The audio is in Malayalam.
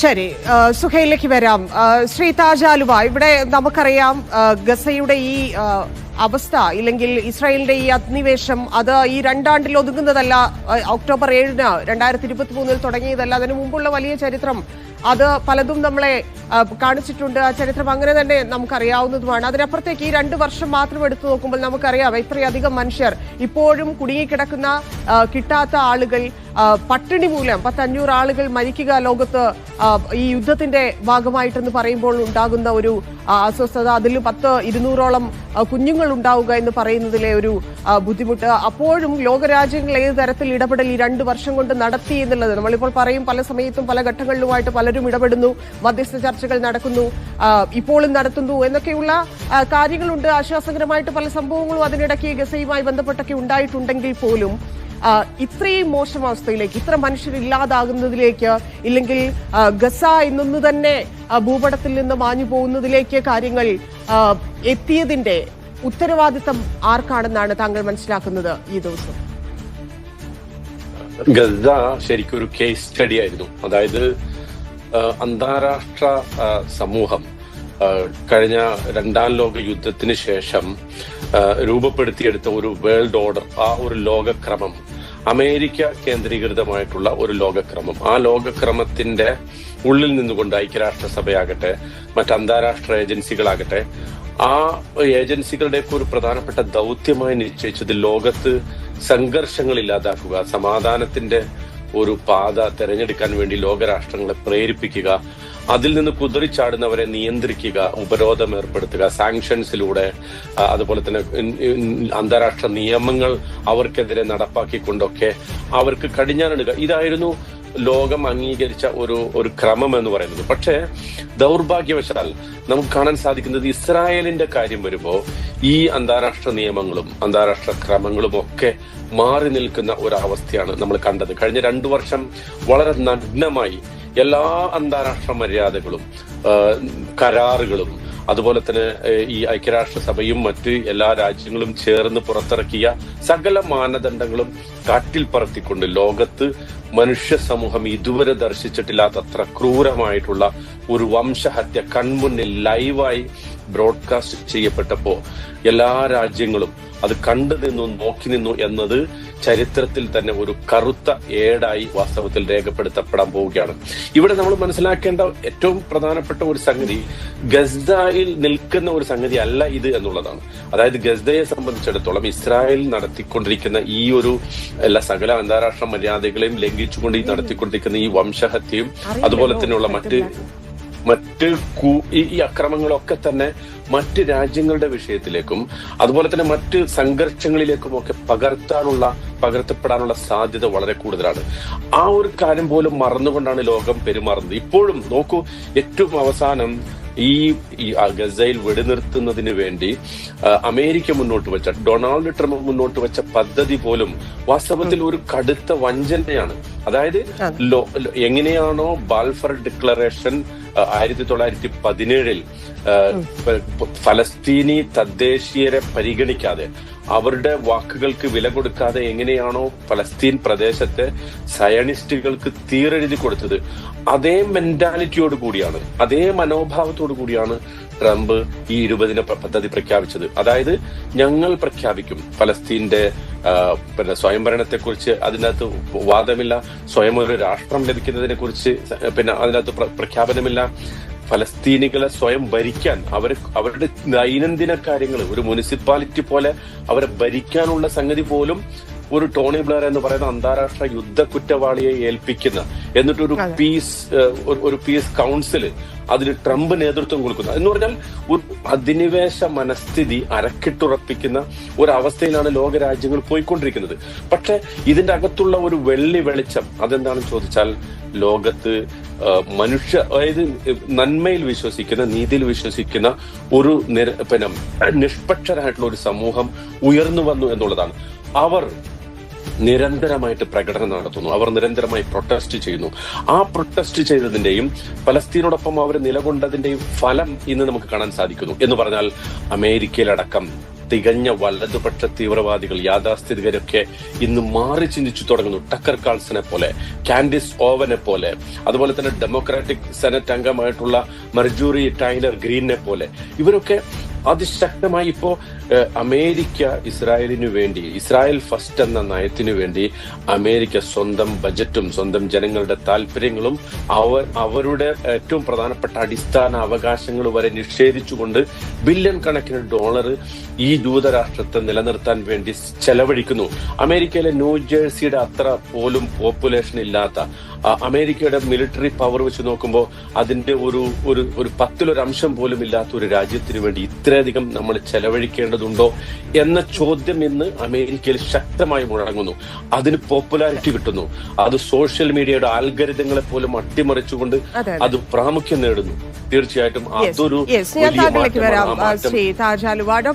ശരി ആ, സുഹൈലിലേക്ക് വരാം. ശ്രീ താജാലുവ ഇവിടെ നമുക്കറിയാം ഗസയുടെ ഈ അവസ്ഥ ഇല്ലെങ്കിൽ ഇസ്രായേലിന്റെ ഈ അധിനിവേശം അത് ഈ രണ്ടാണ്ടിൽ ഒതുങ്ങുന്നതല്ല ഒക്ടോബർ ഏഴിന് രണ്ടായിരത്തി ഇരുപത്തി മൂന്നിൽ തുടങ്ങിയതല്ല. അതിനു മുമ്പുള്ള വലിയ ചരിത്രം അത് പലതും നമ്മളെ കാണിച്ചിട്ടുണ്ട്. ആ ചരിത്രം അങ്ങനെ തന്നെ നമുക്കറിയാവുന്നതുമാണ്. അതിനപ്പുറത്തേക്ക് ഈ രണ്ട് വർഷം മാത്രം എടുത്തു നോക്കുമ്പോൾ നമുക്കറിയാം ഇത്രയധികം മനുഷ്യർ ഇപ്പോഴും കുടുങ്ങിക്കിടക്കുന്ന കിട്ടാത്ത ആളുകൾ പട്ടിണി മൂലം പത്തഞ്ഞൂറ് ആളുകൾ മരിക്കുക ലോകത്ത് ഈ യുദ്ധത്തിന്റെ ഭാഗമായിട്ടെന്ന് പറയുമ്പോൾ ഉണ്ടാകുന്ന ഒരു അസ്വസ്ഥത. അതിൽ പത്ത് ഇരുന്നൂറോളം കുഞ്ഞുങ്ങൾ ഉണ്ടാവുക എന്ന് പറയുന്നതിലെ ഒരു ബുദ്ധിമുട്ട്. അപ്പോഴും ലോകരാജ്യങ്ങൾ ഏത് തരത്തിൽ ഇടപെടൽ ഈ രണ്ട് വർഷം കൊണ്ട് നടത്തി എന്നുള്ളത്? നമ്മളിപ്പോൾ പറയും പല സമയത്തും പല ഘട്ടങ്ങളിലുമായിട്ട് പലരും ഇടപെടുന്നു മധ്യസ്ഥ ചർച്ചകൾ നടക്കുന്നു ഇപ്പോഴും നടത്തുന്നു എന്നൊക്കെയുള്ള കാര്യങ്ങളുണ്ട്. ആശ്വാസകരമായിട്ട് പല സംഭവങ്ങളും അതിനിടയ്ക്ക് ഗസയുമായി ബന്ധപ്പെട്ടൊക്കെ ഉണ്ടായിട്ടുണ്ടെങ്കിൽ പോലും ഇത്രയും മോശം അവസ്ഥയിലേക്ക് ഇത്ര മനുഷ്യരില്ലാതാകുന്നതിലേക്ക് ഇല്ലെങ്കിൽ ഗസ എന്നൊന്നു തന്നെ ഭൂപടത്തിൽ നിന്ന് മാഞ്ഞു പോകുന്നതിലേക്ക് കാര്യങ്ങൾ എത്തിയതിന്റെ ഉത്തരവാദിത്തം ആർക്കാണെന്നാണ് താങ്കൾ മനസ്സിലാക്കുന്നത് ഈ ദിവസം? ഗസ ശരിക്കും ഒരു കേസ് സ്റ്റഡി ആയിരുന്നു. അതായത് അന്താരാഷ്ട്ര സമൂഹം കഴിഞ്ഞ രണ്ടാം ലോക യുദ്ധത്തിന് ശേഷം രൂപപ്പെടുത്തിയെടുത്ത ഒരു വേൾഡ് ഓർഡർ ആ ഒരു ലോകക്രമം അമേരിക്ക കേന്ദ്രീകൃതമായിട്ടുള്ള ഒരു ലോകക്രമം. ആ ലോകക്രമത്തിന്റെ ഉള്ളിൽ നിന്നുകൊണ്ട് ഐക്യരാഷ്ട്രസഭയാകട്ടെ മറ്റ് അന്താരാഷ്ട്ര ഏജൻസികളാകട്ടെ ആ ഏജൻസികളുടെയൊക്കെ ഒരു പ്രധാനപ്പെട്ട ദൗത്യമായി നിശ്ചയിച്ചത് ലോകത്ത് സംഘർഷങ്ങൾ ഇല്ലാതാക്കുക സമാധാനത്തിന്റെ ഒരു പാത തെരഞ്ഞെടുക്കാൻ വേണ്ടി ലോകരാഷ്ട്രങ്ങളെ പ്രേരിപ്പിക്കുക അതിൽ നിന്ന് കുതിറിച്ചാടുന്നവരെ നിയന്ത്രിക്കുക ഉപരോധം ഏർപ്പെടുത്തുക സാങ്ഷൻസിലൂടെ അതുപോലെ തന്നെ അന്താരാഷ്ട്ര നിയമങ്ങൾ അവർക്കെതിരെ നടപ്പാക്കിക്കൊണ്ടൊക്കെ അവർക്ക് കടിഞ്ഞാണിടുക. ഇതായിരുന്നു ലോകം അംഗീകരിച്ച ഒരു ഒരു ക്രമം എന്ന് പറയുന്നത്. പക്ഷേ ദൗർഭാഗ്യവശാൽ നമുക്ക് കാണാൻ സാധിക്കുന്നത് ഇസ്രായേലിന്റെ കാര്യം വരുമ്പോൾ ഈ അന്താരാഷ്ട്ര നിയമങ്ങളും അന്താരാഷ്ട്ര ക്രമങ്ങളും ഒക്കെ മാറി നിൽക്കുന്ന ഒരവസ്ഥയാണ് നമ്മൾ കണ്ടത്. കഴിഞ്ഞ രണ്ടു വർഷം വളരെ നഗ്നമായി എല്ലാ അന്താരാഷ്ട്ര മര്യാദകളും കരാറുകളും അതുപോലെ തന്നെ ഈ ഐക്യരാഷ്ട്രസഭയും മറ്റ് എല്ലാ രാജ്യങ്ങളും ചേർന്ന് പുറത്തിറക്കിയ സകല മാനദണ്ഡങ്ങളും കാറ്റിൽ പറത്തിക്കൊണ്ട് ലോകത്ത് മനുഷ്യ സമൂഹം ഇതുവരെ ദർശിച്ചിട്ടില്ലാത്തത്ര ക്രൂരമായിട്ടുള്ള ഒരു വംശഹത്യ കൺമുന്നിൽ ലൈവായി ബ്രോഡ്കാസ്റ്റ് ചെയ്യപ്പെട്ടപ്പോ എല്ലാ രാജ്യങ്ങളും അത് കണ്ടു നിന്നു നോക്കി നിന്നു എന്നത് ചരിത്രത്തിൽ തന്നെ ഒരു കറുത്ത ഏടായി വാസ്തവത്തിൽ രേഖപ്പെടുത്തപ്പെടാൻ പോവുകയാണ്. ഇവിടെ നമ്മൾ മനസ്സിലാക്കേണ്ട ഏറ്റവും പ്രധാനപ്പെട്ട ഒരു സംഗതി ഗസ്ദയിൽ നിൽക്കുന്ന ഒരു സംഗതി അല്ല ഇത് എന്നുള്ളതാണ്. അതായത് ഗസ്ദയെ സംബന്ധിച്ചിടത്തോളം ഇസ്രായേൽ നടത്തിക്കൊണ്ടിരിക്കുന്ന ഈ ഒരു എല്ലാ സകല അന്താരാഷ്ട്ര മര്യാദകളെയും ലംഘിച്ചുകൊണ്ട് ഈ നടത്തിക്കൊണ്ടിരിക്കുന്ന ഈ വംശഹത്യയും അതുപോലെ തന്നെയുള്ള മറ്റ് മറ്റ് ഈ അക്രമങ്ങളൊക്കെ തന്നെ മറ്റ് രാജ്യങ്ങളുടെ വിഷയത്തിലേക്കും അതുപോലെ തന്നെ മറ്റ് സംഘർഷങ്ങളിലേക്കും ഒക്കെ പകർത്താനുള്ള പകർത്തപ്പെടാനുള്ള സാധ്യത വളരെ കൂടുതലാണ്. ആ ഒരു കാര്യം പോലും മറന്നുകൊണ്ടാണ് ലോകം പെരുമാറുന്നത്. ഇപ്പോഴും നോക്കൂ ഏറ്റവും അവസാനം ഈ ഗസയിൽ വെടിനിർത്തുന്നതിന് വേണ്ടി അമേരിക്ക മുന്നോട്ട് വെച്ച ഡൊണാൾഡ് ട്രംപ് മുന്നോട്ട് വെച്ച പദ്ധതി പോലും വാസ്തവത്തിൽ ഒരു കടുത്ത വഞ്ചനയാണ്. അതായത് എങ്ങനെയാണോ ബാൽഫർ ഡിക്ലറേഷൻ ആയിരത്തി തൊള്ളായിരത്തി പതിനേഴിൽ ഫലസ്തീനി തദ്ദേശീയരെ പരിഗണിക്കാതെ അവരുടെ വാക്കുകൾക്ക് വില കൊടുക്കാതെ എങ്ങനെയാണോ ഫലസ്തീൻ പ്രദേശത്തെ സയണിസ്റ്റുകൾക്ക് തീരെഴുതി കൊടുത്തത്. അതേ മെന്റാലിറ്റിയോട് കൂടിയാണ് അതേ മനോഭാവത്തോടു കൂടിയാണ് ട്രംപ് ഈ ഇരുപതിന പദ്ധതി പ്രഖ്യാപിച്ചത്. അതായത് ഞങ്ങൾ പ്രഖ്യാപിക്കും ഫലസ്തീന്റെ പിന്നെ സ്വയംഭരണത്തെക്കുറിച്ച് അതിനകത്ത് വാദമില്ല സ്വയം ഒരു രാഷ്ട്രം ലഭിക്കുന്നതിനെ കുറിച്ച് പിന്നെ അതിനകത്ത് പ്രഖ്യാപനമില്ല. ഫലസ്തീനികളെ സ്വയം ഭരിക്കാൻ അവർ അവരുടെ ദൈനംദിന കാര്യങ്ങൾ ഒരു മുനിസിപ്പാലിറ്റി പോലെ അവരെ ഭരിക്കാനുള്ള സംഗതി പോലും ഒരു ടോണി ബ്ലെയർ എന്ന് പറയുന്ന അന്താരാഷ്ട്ര യുദ്ധ കുറ്റവാളിയെ ഏൽപ്പിക്കുന്ന എന്നിട്ടൊരു പീസ് ഏഹ്, ഒരു- ഒരു പീസ് കൗൺസിൽ അതിന് ട്രംപ് നേതൃത്വം കൊടുക്കുന്നത് എന്ന് പറഞ്ഞാൽ ഒരു അധിനിവേശ മനസ്ഥിതി അരക്കിട്ടുറപ്പിക്കുന്ന ഒരു അവസ്ഥയിലാണ് ലോകരാജ്യങ്ങൾ പോയിക്കൊണ്ടിരിക്കുന്നത്. പക്ഷെ ഇതിന്റെ അകത്തുള്ള ഒരു വെള്ളി വെളിച്ചം അതെന്താണെന്ന് ചോദിച്ചാൽ ലോകത്ത് മനുഷ്യ അതായത് നന്മയിൽ വിശ്വസിക്കുന്ന നീതിയിൽ വിശ്വസിക്കുന്ന ഒരു നിര പിന്നെ നിഷ്പക്ഷരായിട്ടുള്ള ഒരു സമൂഹം ഉയർന്നു വന്നു എന്നുള്ളതാണ്. അവർ നിരന്തരമായിട്ട് പ്രകടനം നടത്തുന്നു. അവർ നിരന്തരമായി പ്രൊട്ടസ്റ്റ് ചെയ്യുന്നു. ആ പ്രൊട്ടസ്റ്റ് ചെയ്തതിന്റെയും പലസ്തീനോടൊപ്പം അവർ നിലകൊണ്ടതിന്റെയും ഫലം ഇന്ന് നമുക്ക് കാണാൻ സാധിക്കുന്നു. എന്ന് പറഞ്ഞാൽ അമേരിക്കയിലടക്കം തികഞ്ഞ വലതുപക്ഷ തീവ്രവാദികൾ യാഥാസ്ഥിതികരൊക്കെ ഇന്ന് മാറി ചിന്തിച്ചു തുടങ്ങുന്നു. ടക്കർ കാൾസനെ പോലെ കാൻഡിസ് ഓവനെ പോലെ അതുപോലെ തന്നെ ഡെമോക്രാറ്റിക് സെനറ്റ് അംഗമായിട്ടുള്ള മർജൂറി ടൈലർ ഗ്രീനെ പോലെ. ഇവരൊക്കെ അതിശക്തമായി ഇപ്പോ അമേരിക്ക ഇസ്രായേലിനു വേണ്ടി ഇസ്രായേൽ ഫസ്റ്റ് എന്ന നയത്തിനു വേണ്ടി അമേരിക്ക സ്വന്തം ബജറ്റും സ്വന്തം ജനങ്ങളുടെ താല്പര്യങ്ങളും അവർ അവരുടെ ഏറ്റവും പ്രധാനപ്പെട്ട അടിസ്ഥാന അവകാശങ്ങൾ വരെ നിഷേധിച്ചുകൊണ്ട് ബില്യൺ കണക്കിന് ഡോളർ ഈ ദൂതരാഷ്ട്രത്തെ നിലനിർത്താൻ വേണ്ടി ചെലവഴിക്കുന്നു. അമേരിക്കയിലെ ന്യൂജേഴ്സിയുടെ അത്ര പോലും പോപ്പുലേഷൻ ഇല്ലാത്ത അമേരിക്കയുടെ മിലിറ്ററി പവർ വെച്ച് നോക്കുമ്പോൾ അതിന്റെ ഒരു ഒരു ഒരു പത്തിലൊരു അംശം പോലും ഇല്ലാത്ത ഒരു രാജ്യത്തിന് വേണ്ടി ഇത്രയധികം നമ്മൾ ചെലവഴിക്കേണ്ടതുണ്ടോ എന്ന ചോദ്യം ഇന്ന് അമേരിക്കയിൽ ശക്തമായി മുഴങ്ങുന്നു. അതിന് പോപ്പുലാരിറ്റി കിട്ടുന്നു. അത് സോഷ്യൽ മീഡിയയുടെ ആൽഗരിതങ്ങളെ പോലും അട്ടിമറിച്ചുകൊണ്ട് അത് പ്രാമുഖ്യം നേടുന്നു. തീർച്ചയായിട്ടും അതൊരു വലിയ മാറ്റമാണ്.